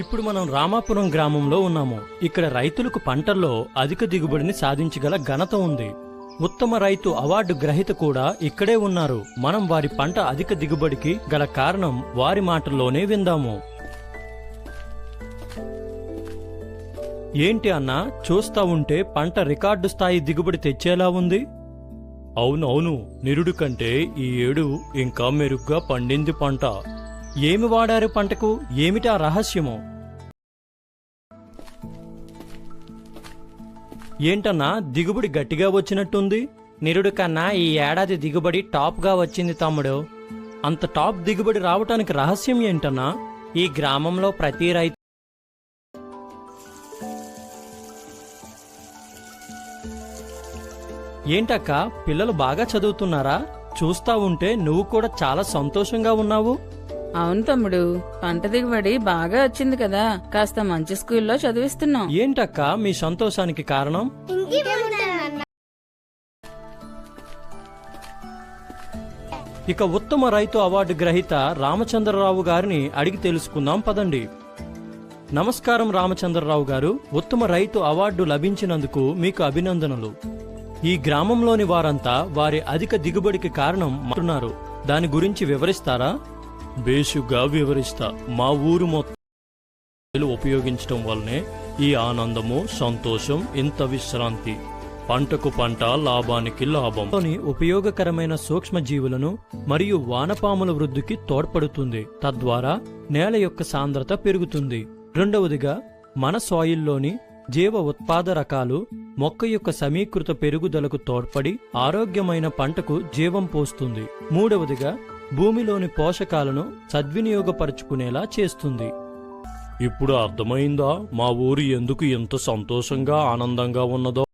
ఇప్పుడు మనం రామాపురం గ్రామంలో ఉన్నాము. ఇక్కడ రైతులకు పంటల్లో అధిక దిగుబడిని సాధించగల ఘనత ఉంది. ఉత్తమ రైతు అవార్డు గ్రహీత కూడా ఇక్కడే ఉన్నారు. మనం వారి పంట అధిక దిగుబడికి గల కారణం వారి మాటల్లోనే విందాము. ఏంటి అన్నా చూస్తా ఉంటే పంట రికార్డు స్థాయి దిగుబడి తెచ్చేలా ఉంది? అవునవును నిరుడు కంటే ఈ ఏడు ఇంకా మెరుగ్గా పండింది పంట. ఏమి వాడారు పంటకు? ఏమిటా రహస్యము? ఏంటన్నా దిగుబడి గట్టిగా వచ్చినట్టుంది? నిరుడు కన్నా ఈ ఏడాది దిగుబడి టాప్గా వచ్చింది తమ్ముడు. అంత టాప్ దిగుబడి రావటానికి రహస్యం ఏంటన్నా? ఈ గ్రామంలో ప్రతి రైతు ఏంటక్క పిల్లలు బాగా చదువుతున్నారా? చూస్తా ఉంటే నువ్వు కూడా చాలా సంతోషంగా ఉన్నావు. అవును తమ్ముడు. పంట దిగుబడి బాగా వచ్చింది కదా. కాస్త మంచి స్కూల్లో చదివిస్తున్నాం. ఏంటక్క మీ సంతోషానికి కారణం? ఇక ఉత్తమ రైతు అవార్డు గ్రహీత రామచంద్రరావు గారిని అడిగి తెలుసుకుందాం పదండి. నమస్కారం రామచంద్రరావు గారు. ఉత్తమ రైతు అవార్డు లభించినందుకు మీకు అభినందనలు. ఈ గ్రామంలోని వారంతా వారి అధిక దిగుబడికి కారణం అంటున్నారు దాని గురించి వివరిస్తారా? బేషుగా వివరిస్తా. మా ఊరు మొత్తం ఉపయోగించడం వల్లనే ఈ ఆనందము సంతోషం ఇంత విశ్రాంతి. పంటకు పంట లాభానికి లాభం. లోని ఉపయోగకరమైన సూక్ష్మజీవులను మరియు వానపాముల వృద్ధికి తోడ్పడుతుంది. తద్వారా నేల యొక్క సాంద్రత పెరుగుతుంది. రెండవదిగా మన సాయిల్లోని జీవ ఉత్పాద రకాలు మొక్క యొక్క సమీకృత పెరుగుదలకు తోడ్పడి ఆరోగ్యమైన పంటకు జీవం పోస్తుంది. మూడవదిగా భూమిలోని పోషకాలను సద్వినియోగపరుచుకునేలా చేస్తుంది. ఇప్పుడు అర్థమైందా? మా ఊరు ఎందుకు ఎంత సంతోషంగా ఆనందంగా ఉన్నదో?